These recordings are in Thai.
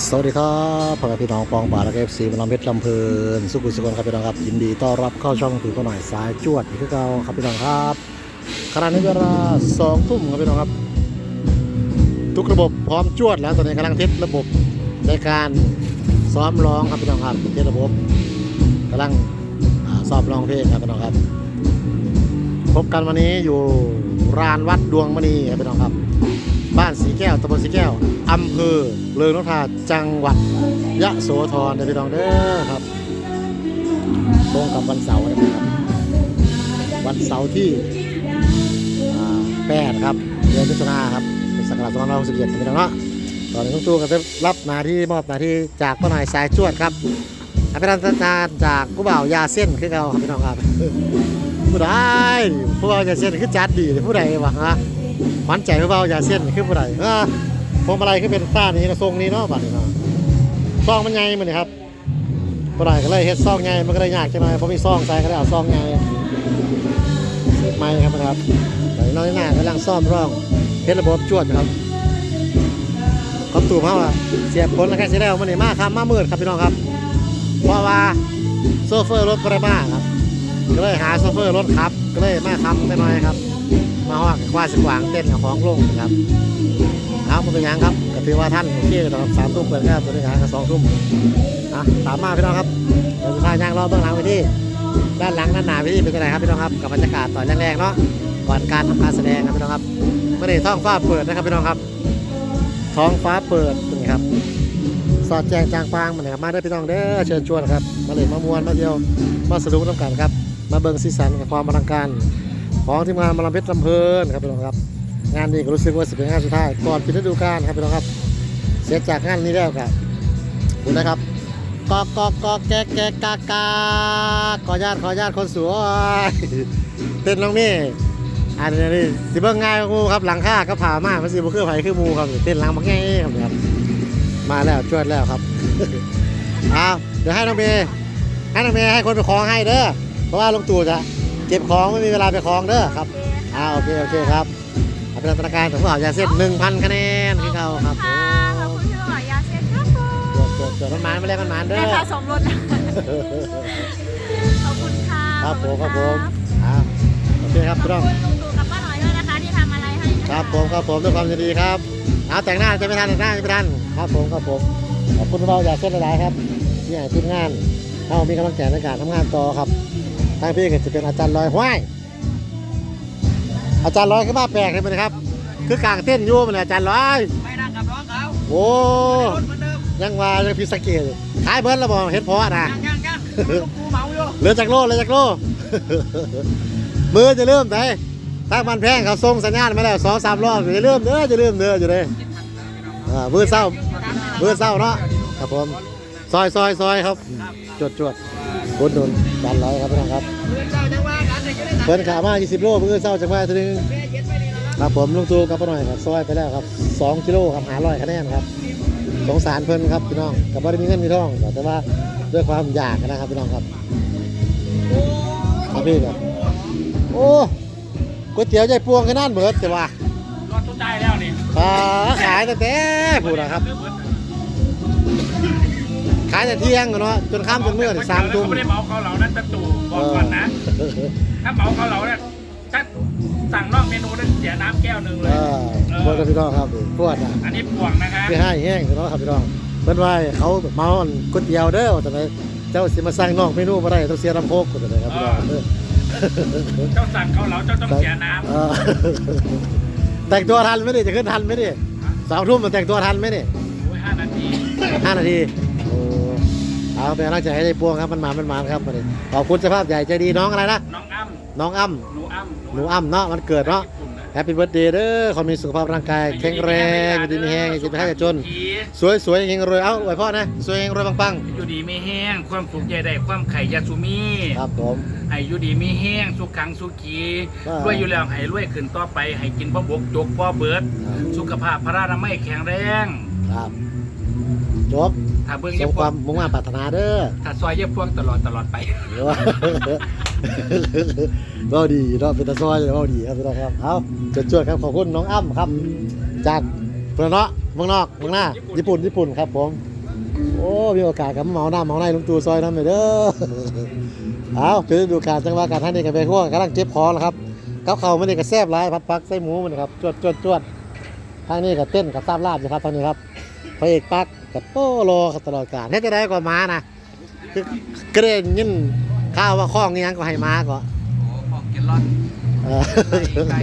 สวัสดีครับพ่อแม่พี่น้องปองป่าและเอฟซีมลำเพชรลำเพลินสุขุมสุขนครับพี่น้องครับยินดีต้อนรับเข้าช่องถือก็หน่อยสายจวดอีกคือเก่าครับพี่น้องครับขณะนี้เวลาสองทุ่มครับพี่น้องครับ ทุกระบบพร้อมจวดแล้วตอนนี้กำลังเทสระบบในการซ้อมร้องครับพี่น้องครับเทสระบบกำลังซ้อมร้องเพลงครับพี่น้องครับ พบกันวันนี้อยู่รานวัดดวงมณีครับพี่น้องครับ บ้านสีแก้วตำบลสีแก้วอำเภอเลิงนกทาจังหวัดยะโสธรเด้อพี่น้องเด้อครับตรงกับวันเสาร์นะครับวันเสาร์ที่แปดครับเดือนพฤษภาครับเป็นศักราช2567พี่น้องเนาะตอนนี้ทุกตัวก็ได้รับหน้าที่มอบหน้าที่จากพ่อหน่อยสายจวดครับอภิรัตาจากผู้บ่าวยาเส้นคือเราครับพี่น้องครับผู้ใดผู้บ่าวยาเส้นคือจัดดีผู้ใดวะฮะ หวานใจเบาๆอย่าเส้นขึ้นบ่ได้เออพวงมาลัยขึ้นเป็นต้านี้นะทรงนี้เนาะบัดนี้เนาะซองมันใหญ่มันนี่ครับบ่ได้ก็เลยเฮ็ดซองใหญ่มันก็เลยยากจังหน่อยเพราะมีซองใส่ก็เลยเอาซองใหญ่เสียบไม้ครับนะครับแต่น้อยหน้ากำลังซ่อมร่องเฮ็ดระบบจวดครับคำตู่เขาว่าเสียบผลแล้วแค่สิแล้วมันนี่มาครับมามืดครับพี่น้องครับเพราะว่าโซเฟอร์รถบ่ได้มาครับก็เลยหาโซเฟอร์รถขับ ก็เลยมาขับไปหน่อยครับ มาฮอดกับว่าสกวางเต้นกับของลงนะครับเอามาเป็นยังครับก็ถือว่าท่านโอเคนะครับสามทุ่มเปิดครับตัวนี้หากับสองทุ่มอะตามมาพี่น้องครับเราจะพาย่างรอบเบื้องหลังไปที่ด้านหลังด้านหน้าไปที่เป็นยังไงครับพี่น้องครับกับบรรยากาศตอนแรกๆเนาะก่อนการทำการแสดงครับพี่น้องครับไม่ได้ท้องฟ้าเปิดนะครับพี่น้องครับ ท้องฟ้าเปิดนี่ครับสอดแจงจางปางมาเลยครับมาได้พี่น้องเด้อเชิญชวนครับมาเลยมามวนมาเที่ยวมาสนุกน้ำกันครับ มาเบิ่งสีสันกับความอลังการ ของทีมงานมาลำเพชรลำเพลินครับพี่น้องครับ งานนี้ก็รู้สึกว่าสิเป็นงานสุดท้ายก่อนปิดฤดูกาลครับพี่น้องครับ เสียจากงานนี้แล้วครับดูนะครับกอกกอกกอกแกแกกกากาขอญาตขอญาตคนสวยเต้นน้องนี่อันนี้สิเบิ่งง่ายกว่าหมูครับหลังค่าก็ผ่ามากมันสิบ่คือไผคือมูครับเต้นหลังบักง่ายครับครับ มาแล้วจวดแล้วครับเอาเดี๋ยวให้น้องเมย์ให้น้องเมย์ให้คนไปคล้องให้เด้อเพราะว่าลุงตู่จะ ก็บของไม่มีเวลาไปคล้องเด้อครับอ่าโอเคโอเคครับอภิรัตนาการของผู้หายาเส้นหนึ่งพันคะแนนคือเขาครับค่ะขอบคุณที่หล่อยาเช็ดครับผมจดจดจดมันมันไม่เล่นมันมันเด้ได้อค่าสมรสนะขอบคุณค่ะครับผมครับผมขอบอ่าโอเคครับคุพี่ณน้องลุงตู่กับป้าหน่อยด้วยนะคะที่ทำอะไรให้นะะครับผมครับผมด้วยความยินดีครับเอาแต่งหน้าจะไม่ทันแต่งหน้าจะไม่ทันครับผมครับผมขอบคุณเราอยากเส้นหลายๆครับที่ให้ทีมงานเรามีกำลังใจในการทำงานต่อครับ ทางพี่ก็จะเป็นอาจารย์ลอยห้วยอาจารย์ลอยขึ้นมาแปลกเลยมันครับคือกลางเต้นอยู่มันเลยอาจารย์ลอยไม่นั่งกับน้องเขาโอ้ยังว่ายังพิสเกตขายเบิ้ลแล้วบอกเฮ็ดเพราะนะย่างย่างย่างกูเหมาอยู่เหลือจากโลเหลือจากโลมือจะเริ่มไหนทางมันแพงเขาส่งสัญญาณมาแล้วสองสามรอบจะเริ่มเด้อจะเริ่มเด้ออยู่เลยอ่ามือเศร้ามือเศร้าเนาะครับผมซอยซอยซอยครับจวดจวด คนโดนดันร้อยครับพี่น้องครับเพื่อนเจ้าจังว่ากันเลยจะได้เพิ่นขามา20 โลมือเศร้าจังว่าทีนึงแม่เย็ดไปนี่แล้วครับผมลุงตูกับป้าหน่อยครับซอยไปแล้วครับ 2 กิโลครับหาร้อยคะแนนครับสงสารเพิ่นครับพี่น้องกับว่าได้มีเงินมีทองแต่ว่าด้วยความอยากนะครับพี่น้องครับครับพี่ครับโอ้ก๋วยเตี๋ยวใจพวงขนาดเบิดแต่ว่ารถทุกใจแล้วนี่อ่าขายแต่แต่พูดนะครับ ขายแต่เที่ยงเนาะจนข้ามจนมืดสามทุ่มเขาไม่ได้เหมาเขาเหล่านั้นประตูบอกก่อนนะ ถ้าเหมาเขาเหล่าเนี่ยถ้าสั่งนอกเมนูนั้นเสียน้ำแก้วหนึ่งเลเอยอพวกพี่น้องครับพวดอะอันนี้ป่วงนะคะคือให้แห้งเนาะครับพี่น้องเพิ่นว่าเขาเมาก๋วยเตี๋ยวเด้อแต่ไหนเจ้าสิมาสั่งนอกเมนูบ่ได้ต้องเสียลำโพกก็ได้ครับพี่น้องเด้อเจ้าสั่งเขาเหล่าเจ้าต้องเสียน้เออแต่งตัวทันไหมนี่จะขึ้นทันไหมนี่สามทุ่มมันแต่งตัวทันไหมนี่ำโอ้ยห้านาทีห้านาทีโอ้ เอาเป็นกำลังใจให้ได้พวงครับมันหมามันหมาครับวันนี้ขอบคุณสภาพใหญ่ใจดีน้องอะไรนะน้องอ้ำน้องอ้ำหนูอ้ำหนูอ้ำเนาะมันเกิดเนาะแฮปปี้เบิร์ดเดย์เด้อขอมีสุขภาพร่างกายแข็งแรงอยู่ดีมีแห้งอย่าเจ็บไม่ให้อย่าจน สวยสวยเฮงรวยเอ้าไว้พ่อนะ สวยเฮงรวยปังอยู่ดีไม่แห้ง ความสุขใหญ่ได้ความไข่ยาสุมีๆครับผมให้อยู่ดีมีแห้ง สุขขังสุขีว้าวรวยอยู่แล้วให้รวยขึ้นต่อไปให้กินบ่บกจกบ่เบิดสุขภาพพระนามัยแข็งแรง ครับจบถ้าเบิ่งสเย็มบพคววางมมุ่งมั่นปรารถนาเด้อถ้าซอยเย็บพวงตลอดตลอดไปหรือว่าเว้าดีเนาะเป็นตาซอยเลยเว้าดีครับพี่น้องครับเอาจวดๆครับขอบคุณน้องอ้ำครับ จากเพื่อนเนาะเมืองนอกเมืองหน้าญี่ปุ่นญี่ปุ่นครับผม โอ้มีโอกาสกับเมาหน้าเมาในลุงตู่ซอยน้ำไปเด้อเอาเป็นฤดูกาลจังหวะการท่านนี่กับไปพวกกำลังเจ็บคอแล้วครับกับเขาวไม่ได้กระแซบหลายพัดพักใส่หมูมันครับจวดจวดจวดทางนี้กับเต้นกับตามลาบนะครับทางนี้ครับพ ระเอกปักกับโป้โลครับตลอดกาลเฮ็ดจะได้ก่อนมานะคือกระเด็นยินข้าวว่าข้องนี้ยังก็ให้มาก่อนโอ้ของเกลลอนเออไล่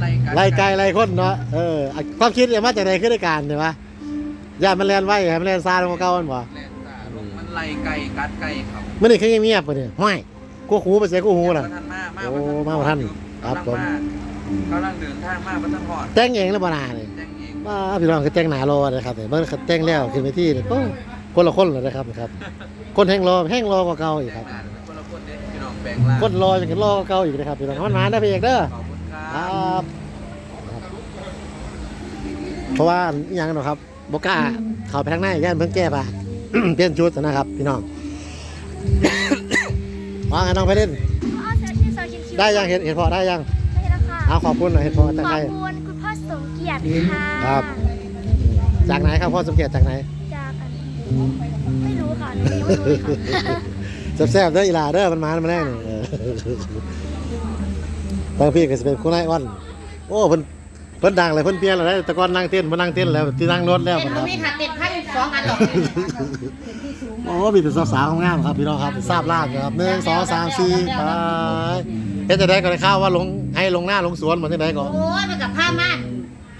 ไล่กันไล่ไกลไล่คนเนาะเออความคิดเนี่ยมาจากไหนขึ้นในการเนี่ยวะย่ามันแลนไว้ให้มันแลนซาลงมาเก่ามันบ่แล่นตาลงมันไล่ไก่กัดไก่ครับมันนี่แค่เงียบๆไปเนี่ยห้อยกูหูไปเสียกูหูน่ะ มาทันมามาโอ้มาบ่ทันครับผม กำลังเดินทางมาพัฒนพอดแต่งเองแล้วบ่นาเลยแจ้งเอง ว่าพี่น้องก็แต่งหนารอนะครับเนี่ยเมื่อแต่งแล้วขึ้นไปที่เนี่ยโอ้คนละคนเลยนะครับนะครับ คนแห้งรอแห้งรอกว่าเก่าอีกครับงานคนละคนเด็กพี่น้องแบ่งล่างคนรออย่างกันรอกว่าเก่าอีกนะครับพี่น้องมันมาได้พี่เอกเด้อขอบคุณคครัรับบครับ เพราะว่าอหยังเนาะครับบกล้าเข้าไปทางในย่านเพิ่งแก้ป่ะ เปลี่ยนชุดนะครับ พี่น้อง ว่าไงน้องไปเล่นพ่อเซอร์ที่ซอยคินคิวได้ยังเห็นเห็นพอได้ยัง ได้แล้วค่ะเอาขอบคุณหน่อยเห็นพอขจากอบไหนคุณคุณพ่อสม เกียรติค่ะครับ จากไหนครับพ่อสมเกียรติจากไหน จากอันไม่รู้ค่ะหนูยังไม่รู้เลยค่ะแซ่บๆเด้ออีหลาเด้อมันมามันแน่นี่เออบางพี่ก็จะเป็นคุณนายอ้อนโอ้เพิ่นเพิ่นดังเลยเพิ่นเปลี่ยนแล้วได้แต่ก่อนนั่งเต้นมานั่งเต้นแล้วที่นั่งรถแล้วเต้นคบ่รับมีค่ะเต้นพันสองอันหรอกโอ้มีเป็นสาวๆงามครับพี่น้องครับทราบลาดครับหนึ่งสองสามสี่ไปเฮ็ดจะได้ก็ได้ข้าวว่าลงให้ลงหน้าลงสวนเหมือนที่ไหนก่อนโอ้ยมันกับผ้าม่าน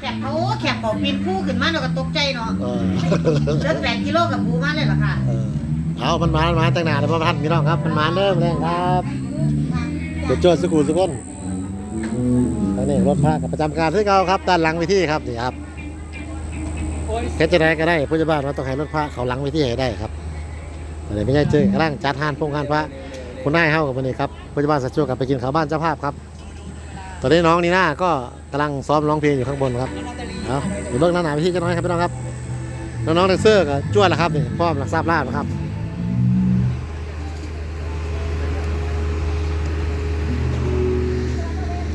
แขกเขาแขกเขาปีนผู้ขึ้นมาเราก็ตกใจเนาะเออเลือดแปดกิโลกับปูมาเลยเหรอค่ะ เออเอามันมามันมาตั้งนานแล้วพ่อพันพี่น้องครับ มันมาเริ่มแรงครับเดี๋ยวจวดสกูสุกคนทางนี้รถพากับประจำการที่เก่าครับด้านหลังเวิธีครับนี่ครับเฮ็ดจะได้ก็ได้ผู้ใหญ่บ้านเราต้องให้รถพาเขาหลังเวิธีให้ได้ครับอันนี้ไม่ใช่เจอกำลังจัดหานพงหานพระคุณนายเฮากับวันนี้ครับผู้ใหญ่บ้านสัจจวกับไปกินข้าวบ้านเจ้าภาพครับ ตอนนี้น้องนีน่าก็กำลังซ้อมร้องเพลงอยู่ข้างบนครับเอาเดี๋ยวเบิ่งหน้าหนาวิธีจะน้อยครับพี่น้องครับ น้องๆแดนเซอร์ก็จวดแล้วครับนี่พร้อมรับทราบลาบนะครับ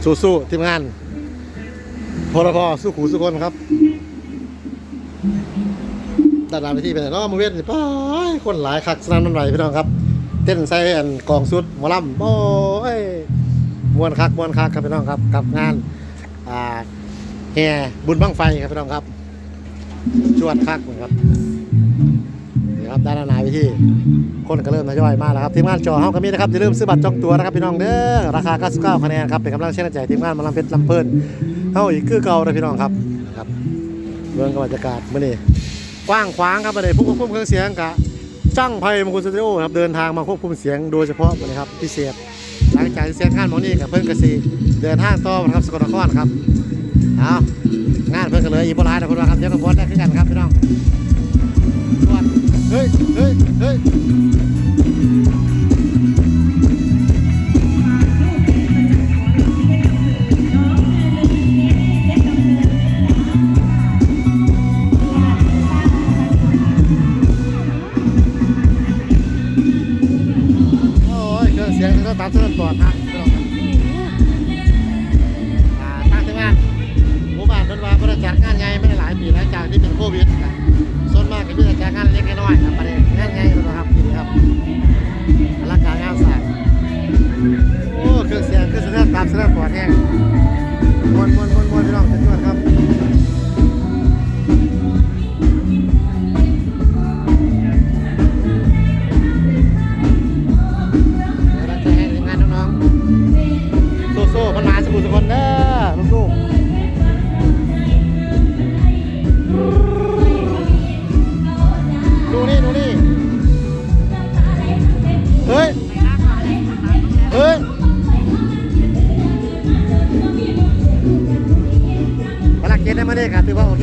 สู้ๆทีมงานพลพสู้ขู่สู้คนครับด้านหลังไปที่ไปไหนเนาะมือเวียนนี่ป้ายคนหลายคักสนามนมันไหวพี่น้องครับ เต้นใส่อันกองสุดหมอลำโอ้ย มวนคักมวนคักครับพี่น้องครับกับงานอ่าแห่บุญบังไฟครับพี่น้องครับจวดคักเหมือนครับนี่ครับด้านหน้าไปที่คนก็เริ่มทยอยมาแล้วครับทีมงานจอเฮาก็มีนะครับอย่าลืมซื้อบัตรจองตั๋วนะครับพี่น้องเด้อราคา 99 คะแนนครับเป็นกำลังเชื่อใจทีมงานมาลำเพชรลำเพลินเฮาอีกคือเก่าเลยพี่น้องครับครับเรื่องกับบรรยากาศมื้อนี้กว้างขวางครับมื้อนี้ผู้ควบคุมเครื่องเสียงกะจ้างไพมงคลสตูดิโอครับเดินทางมาควบคุมเสียงโดยเฉพาะมื้อนี้ครับพิเศษ หลังจากเสียงงานหมอนี่กับเพิ่นกระสีเดินทางต่อนะครับสกลนครครับเอางานเพิ่นก็เลยอีโบ่หลายนะคุณว่าครับเดี๋ยวกับบอสได้ขึ้นกันครับพี่น้องเฮ้ยเฮ้ย สียงตาเส้นตอดแห้งมวนมวนมวนมวนพี่น้องเชิญชวนครับ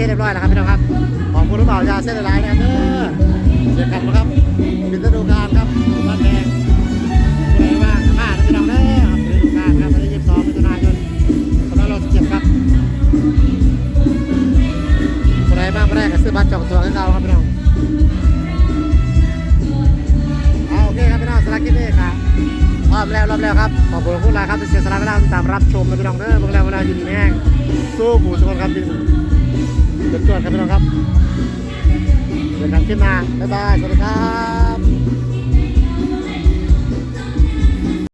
เรียบร้อยแล้วครับพี่น้องครับขอบคุณทุกบ่ายาเส้นหลายนะครับเด้อเจอกันนะครับปิดฤดูกาลครับบ้านแดงผู้ใดว่างมาเด้อพี่น้องเด้อครับปิดฤดูกาลครับวันที่22มิถุนายน2567ครับผู้ใดบ้างบ่ได้ก็ซื้อบัตรจองตัวให้เราครับพี่น้องเอาโอเคครับพี่น้องสำหรับคลิปนี้ครับรอบแล้วรอบแล้วครับขอบคุณทุกท่าครับที่เสียสละเวลาติดตามรับชมนะพี่น้องเด้อเมื่อแล้วเวลาอยู่ดีแม่งสู้ผู้สุขคนครับจริง จวดๆครับพี่น้องครับเจอกันคลิปหน้าบ๊ายบาย สวัสดีครับ